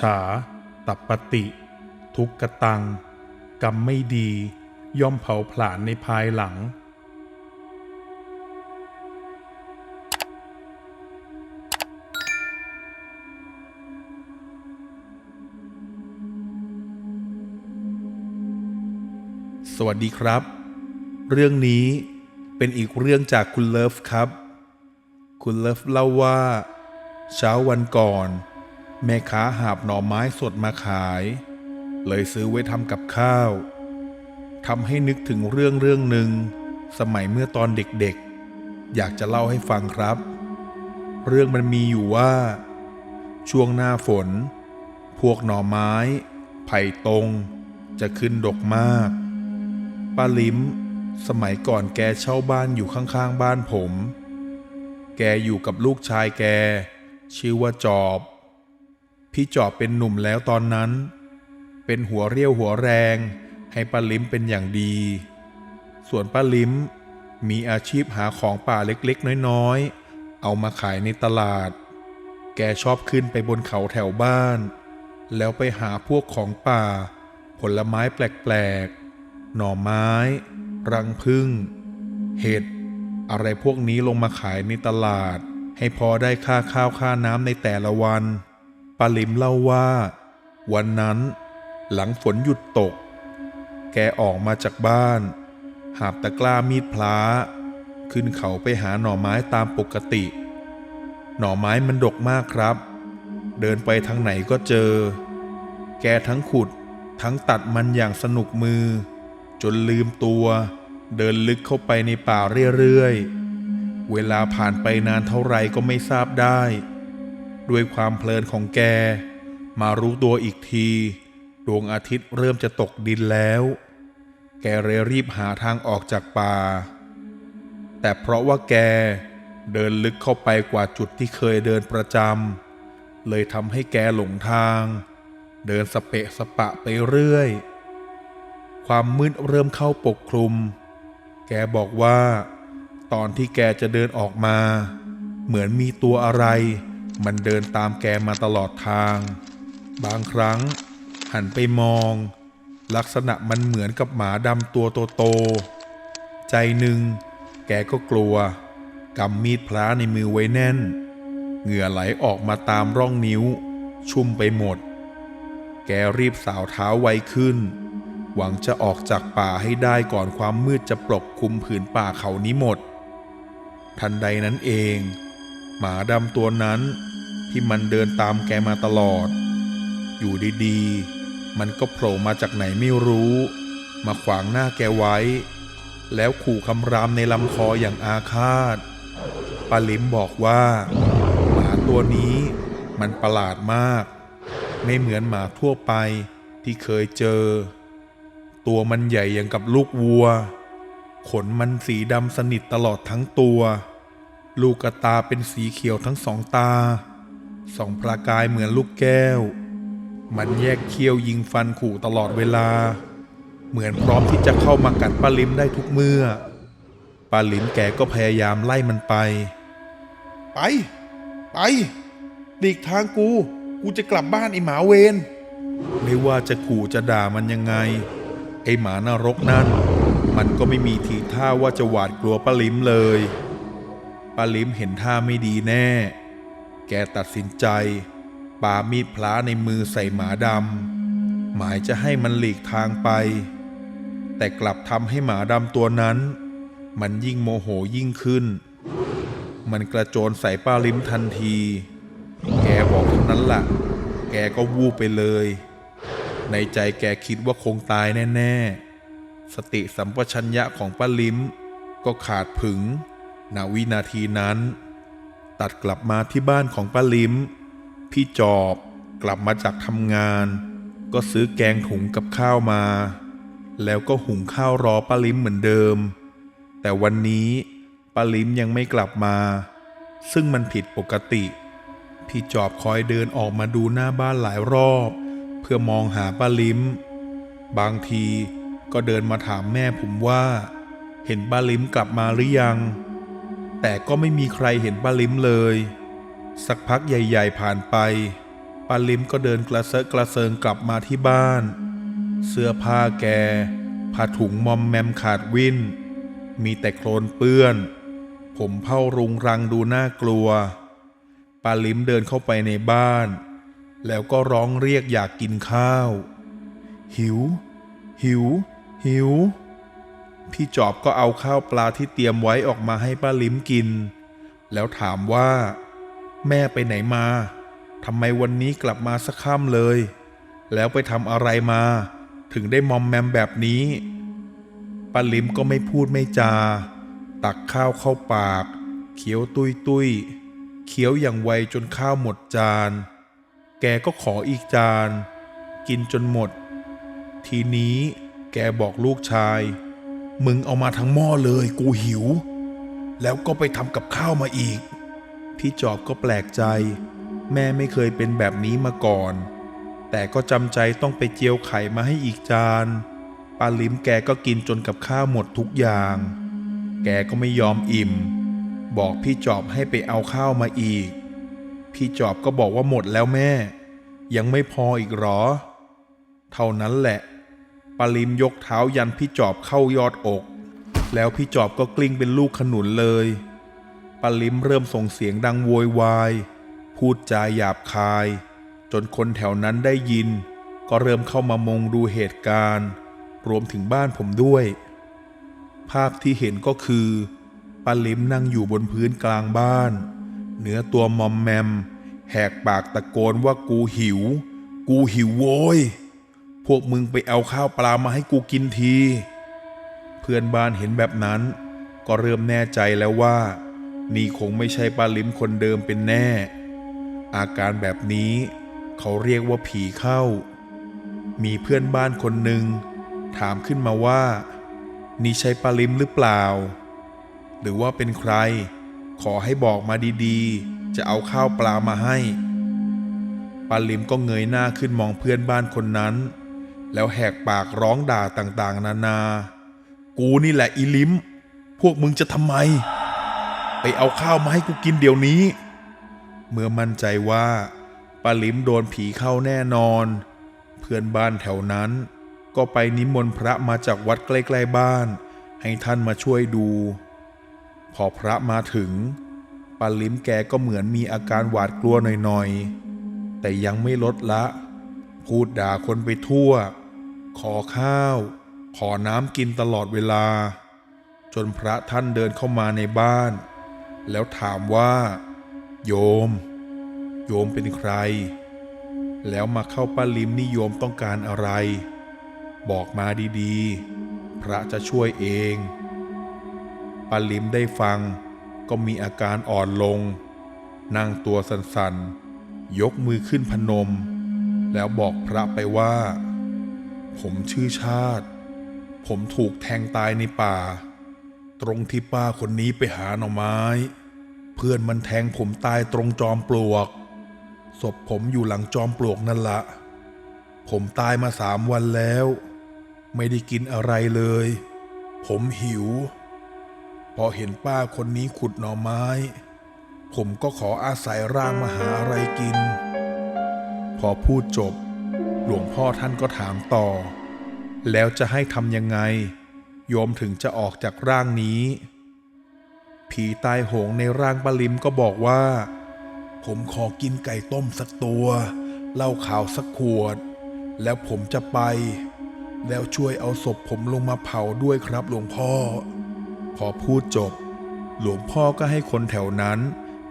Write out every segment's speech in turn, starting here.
ฉา ตัปปติ ทุกกตัง กรรมไม่ดี ย่อมเผาผลาญในภายหลัง สวัสดีครับ เรื่องนี้เป็นอีกเรื่องจากคุณเลิฟครับ คุณเลิฟเล่าว่า เช้าวันก่อน แม่ค้าหาบหน่อไม้สดมาขาย เลยซื้อไว้ทำกับข้าวทำให้นึกถึงเรื่องเรื่องหนึ่ง สมัยเมื่อตอนเด็กๆ อยากจะเล่าให้ฟังครับ เรื่องมันมีอยู่ว่า ช่วงหน้าฝน พวกหน่อไม้ ไผ่ตรง จะขึ้นดกมาก ป้าลิมสมัยก่อนแกเช่าบ้านอยู่ข้างๆ บ้านผม แกอยู่กับลูกชายแก ชื่อว่าจอบ พี่จอบเป็นหนุ่มแล้วตอนนั้น เป็นหัวเรี่ยวหัวแรง ให้ป้าลิมเป็นอย่างดี ส่วนป้าลิมมีอาชีพหาของป่าเล็กๆ น้อยๆ เอามาขายในตลาด แกชอบขึ้นไปบนเขาแถวบ้าน แล้วไปหาพวกของป่า ผลไม้แปลกๆ หน่อไม้ รังพึ่ง เห็ด อะไรพวกนี้ลงมาขายในตลาด ให้พอได้ค่าข้าวค่าน้ำในแต่ละวัน ปาลิมเล่าว่า วันนั้นหลังฝนหยุดตก แกออกมาจากบ้าน หาบตะกร้ามีดพลาขึ้นเขาไปหาหน่อไม้ตามปกติ หน่อไม้มันดกมากครับ เดินไปทางไหนก็เจอ แกทั้งขุดทั้งตัดมันอย่างสนุกมือ จนลืมตัว เดินลึกเข้าไปในป่าเรื่อยๆ เวลาผ่านไปนานเท่าไหร่ก็ไม่ทราบได้ ด้วยความเพลินของแก มารู้ตัวอีกที ดวงอาทิตย์เริ่มจะตกดินแล้ว แกเลยรีบหาทางออกจากป่า แต่เพราะว่าแกเดินลึกเข้าไปกว่าจุดที่เคยเดินประจำเลยทำให้แกหลงทาง เดินสเปะสปะไปเรื่อย ความมืดเริ่มเข้าปกคลุม แกบอกว่า ตอนที่แกจะเดินออกมา เหมือนมีตัวอะไร มันเดินตามแกมาตลอดทาง บางครั้ง หันไปมอง ลักษณะมันเหมือนกับหมาดำตัวโตๆใจหนึ่ง แกก็กลัวกำมีดพระในมือไว้แน่น เหงื่อไหลออกมาตามร่องนิ้ว ชุ่มไปหมด แกรีบสาวเท้าไวขึ้น หวังจะออกจากป่าให้ได้ก่อนความมืดจะปกคลุมผืนป่าเขานี้หมด ทันใดนั้นเอง หมาดำตัวนั้น ที่มันเดินตามแกมาตลอด อยู่ดีๆ มันก็โผล่มาจากไหนไม่รู้ มาขวางหน้าแกไว้ แล้วขู่คำรามในลำคออย่างอาฆาตปาลิมบอกว่าหมาตัวนี้มันประหลาดมาก ไม่เหมือนหมาทั่วไปที่เคยเจอ ตัวมันใหญ่อย่างกับลูกวัว ขนมันสีดำสนิทตลอดทั้งตัว ลูกกระตาเป็นสีเขียวทั้งสองตา ส่องประกายเหมือนลูกแก้ว มันแยกเขี้ยวยิงฟันขู่ตลอดเวลา เหมือนพร้อมที่จะเข้ามากัดป้าลิมได้ทุกเมื่อป้าลิมแกก็พยายามไล่มันไป ไป ไปหลีกทางกู กูจะกลับบ้านไอหมาเวนไม่ว่าจะขู่จะด่ามันยังไง ไอหมานรกนั่น มันก็ไม่มีทีท่าว่าจะหวาดกลัวป้าลิมเลยป้าลิมเห็นท่าไม่ดีแน่ แกตัดสินใจปามีดพลาในมือใส่หมาดำหมายจะให้มันหลีกทางไป แต่กลับทำให้หมาดำตัวนั้น มันยิ่งโมโหยิ่งขึ้น มันกระโจนใส่ป้าลิมทันที แกบอกเท่านั้นละ่ะ แกก็วูบไปเลย ในใจแกคิดว่าคงตายแน่ ๆ สติสัมปชัญญะของป้าลิมก็ขาดผึงณวินาทีนั้น ตัดกลับมาที่บ้านของป้าลิมพี่จอบกลับมาจากทำงาน ก็ซื้อแกงถุงกับข้าวมา แล้วก็หุงข้าวรอป้าลิมเหมือนเดิม แต่วันนี้ป้าลิมยังไม่กลับมา ซึ่งมันผิดปกติ พี่จอบคอยเดินออกมาดูหน้าบ้านหลายรอบ เพื่อมองหาป้าลิมบางทีก็เดินมาถามแม่ผมว่า เห็นป้าลิมกลับมาหรือยัง แต่ก็ไม่มีใครเห็นป้าลิมเลย สักพักใหญ่ ๆ ผ่านไปป้าลิมก็เดินกระเซาะกระเซิงกลับมาที่บ้าน เสื้อผ้าแกผ้าถุงมอมแมมขาดวินมีแต่โคลนเปื้อน ผมเผ้ารุงรังดูน่ากลัวป้าลิมเดินเข้าไปในบ้าน แล้วก็ร้องเรียกอยากกินข้าว หิว หิว หิว พี่จอบก็เอาข้าวปลาที่เตรียมไว้ออกมาให้ป้าลิมกิน แล้วถามว่า แม่ไปไหนมาทำไมวันนี้กลับมาสักค่ำเลย แล้วไปทำอะไรมา ถึงได้มอมแมมแบบนี้ป้าลิมก็ไม่พูดไม่จา ตักข้าวเข้าปาก เคี้ยวตุยตุยเคี้ยวอย่างไวจนข้าวหมดจาน แกก็ขออีกจาน กินจนหมด ทีนี้แกบอกลูกชาย มึงเอามาทั้งหม้อเลยกูหิว แล้วก็ไปทำกับข้าวมาอีก พี่จอบก็แปลกใจ แม่ไม่เคยเป็นแบบนี้มาก่อน แต่ก็จำใจต้องไปเจียวไข่มาให้อีกจานปาลิมแกก็กินจนกับข้าวหมดทุกอย่าง แกก็ไม่ยอมอิ่ม บอกพี่จอบให้ไปเอาข้าวมาอีก พี่จอบก็บอกว่าหมดแล้วแม่ ยังไม่พออีกหรอ เท่านั้นแหละ ปาลิมยกเท้ายันพี่จอบเข้ายอดอก แล้วพี่จอบก็กลิ้งเป็นลูกขนุนเลยปาลิมเริ่มส่งเสียงดังโวยวาย พูดจาหยาบคาย จนคนแถวนั้นได้ยิน ก็เริ่มเข้ามามงดูเหตุการณ์ รวมถึงบ้านผมด้วย ภาพที่เห็นก็คือปาลิมนั่งอยู่บนพื้นกลางบ้าน เนื้อตัวมอมแมม แหกปากตะโกนว่ากูหิว กูหิวโว้ย วกมึงไปเอาข้าวปลามาให้กูกินที เพื่อนบ้านเห็นแบบนั้น ก็เริ่มแน่ใจแล้วว่า นี่คงไม่ใช่ปาลิมคนเดิมเป็นแน่ อาการแบบนี้เขาเรียกว่าผีเข้า มีเพื่อนบ้านคนหนึ่งถามขึ้นมาว่า นี่ใช่ปาลิมหรือเปล่า หรือว่าเป็นใคร ขอให้บอกมาดีๆ จะเอาข้าวปลามาให้ปาลิมก็เงยหน้าขึ้นมองเพื่อนบ้านคนนั้น แล้วแหกปากร้องด่าต่างๆ นานา กูนี่แหละอีลิม พวกมึงจะทำไม ไปเอาข้าวมาให้กูกินเดี๋ยวนี้ เมื่อมั่นใจว่าปาลิมโดนผีเข้าแน่นอน เพื่อนบ้านแถวนั้น ก็ไปนิมนต์พระมาจากวัดใกล้ๆบ้าน ให้ท่านมาช่วยดู พอพระมาถึงปาลิมแกก็เหมือนมีอาการหวาดกลัวหน่อยๆ แต่ยังไม่ลดละ พูดด่าคนไปทั่ว ขอข้าว ขอน้ำกินตลอดเวลา จนพระท่านเดินเข้ามาในบ้าน แล้วถามว่า โยม โยมเป็นใคร แล้วมาเข้าป้าลิมนิยมต้องการอะไร บอกมาดีๆ พระจะช่วยเองป้าลิมได้ฟังก็มีอาการอ่อนลง นั่งตัวสั่นๆ ยกมือขึ้นพนม แล้วบอกพระไปว่า ผมชื่อชาติ ผมถูกแทงตายในป่า ตรงที่ป้าคนนี้ไปหาหน่อไม้ เพื่อนมันแทงผมตายตรงจอมปลวก ศพผมอยู่หลังจอมปลวกนั่นละ ผมตายมาสามวันแล้ว ไม่ได้กินอะไรเลย ผมหิว พอเห็นป้าคนนี้ขุดหน่อไม้ ผมก็ขออาศัยร่างมาหาอะไรกิน พอพูดจบ หลวงพ่อท่านก็ถามต่อ แล้วจะให้ทำยังไง โยมถึงจะออกจากร่างนี้ ผีตายโหงในร่างปาลิมก็บอกว่า ผมขอกินไก่ต้มสักตัวเหล้าขาวสักขวด แล้วผมจะไป แล้วช่วยเอาศพผมลงมาเผาด้วยครับหลวงพ่อ พอพูดจบ หลวงพ่อก็ให้คนแถวนั้น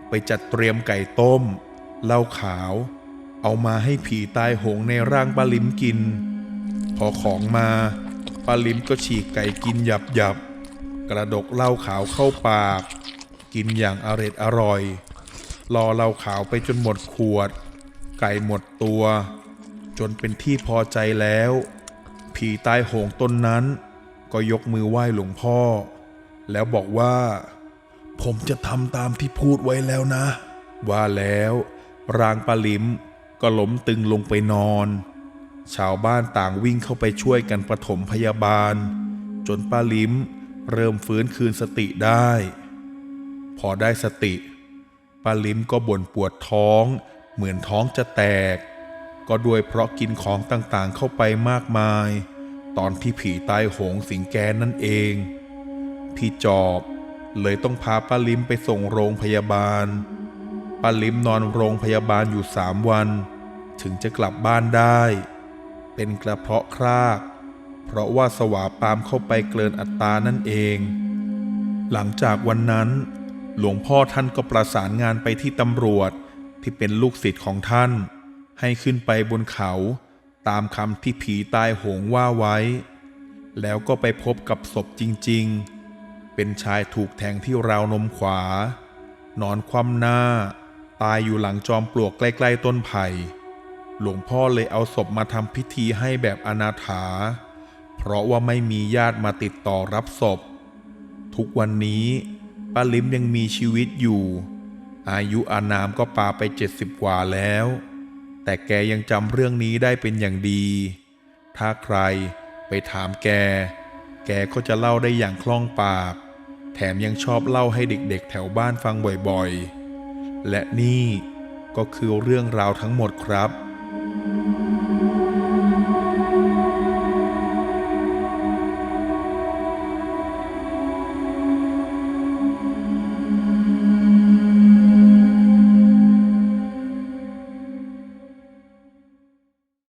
ไปจัดเตรียมไก่ต้มเหล้าขาว เอามาให้ผีตายโหงในร่างปลาลิมกิน พอของมาปลาลิมก็ฉีกไก่กินหยับหยับกระดกเหล้าขาวเข้าปาก กินอย่างอร็ดอร่อย รอเหล้าขาวไปจนหมดขวด ไก่หมดตัว จนเป็นที่พอใจแล้ว ผีตายโหงตนนั้น ก็ยกมือไหว้หลวงพ่อ แล้วบอกว่า ผมจะทำตามที่พูดไว้แล้วนะ ว่าแล้วร่างปลาลิม ก็ล้มตึงลงไปนอน ชาวบ้านต่างวิ่งเข้าไปช่วยกันปฐมพยาบาล จนป้าลิ้มเริ่มฟื้นคืนสติได้ พอได้สติป้าลิ้มก็บ่นปวดท้อง เหมือนท้องจะแตก ก็ด้วยเพราะกินของต่างๆเข้าไปมากมาย ตอนที่ผีตายโหงสิงแกนั่นเอง พี่จอบเลยต้องพาป้าลิ้มไปส่งโรงพยาบาล ป้าลิมนอนโรงพยาบาลอยู่สามวัน ถึงจะกลับบ้านได้ เป็นกระเพาะคราก เพราะว่าสวาปามเข้าไปเกินอัตรานั่นเอง หลังจากวันนั้น หลวงพ่อท่านก็ประสานงานไปที่ตำรวจที่เป็นลูกศิษย์ของท่าน ให้ขึ้นไปบนเขา ตามคำที่ผีตายโหงว่าไว้ แล้วก็ไปพบกับศพจริง ๆ เป็นชายถูกแทงที่ราวนมขวา นอนคว่ำหน้า ตายอยู่หลังจอมปลวกใกล้ๆต้นไผ่ หลวงพ่อเลยเอาศพมาทำพิธีให้แบบอนาถา เพราะว่าไม่มีญาติมาติดต่อรับศพ ทุกวันนี้ป้าลิมยังมีชีวิตอยู่ อายุอานามก็ปาไปเจ็ดสิบกว่าแล้ว แต่แกยังจำเรื่องนี้ได้เป็นอย่างดี ถ้าใครไปถามแก แกก็จะเล่าได้อย่างคล่องปาก แถมยังชอบเล่าให้เด็กๆแถวบ้านฟังบ่อยๆ และนี่ก็คือเรื่องราวทั้งหมดครับ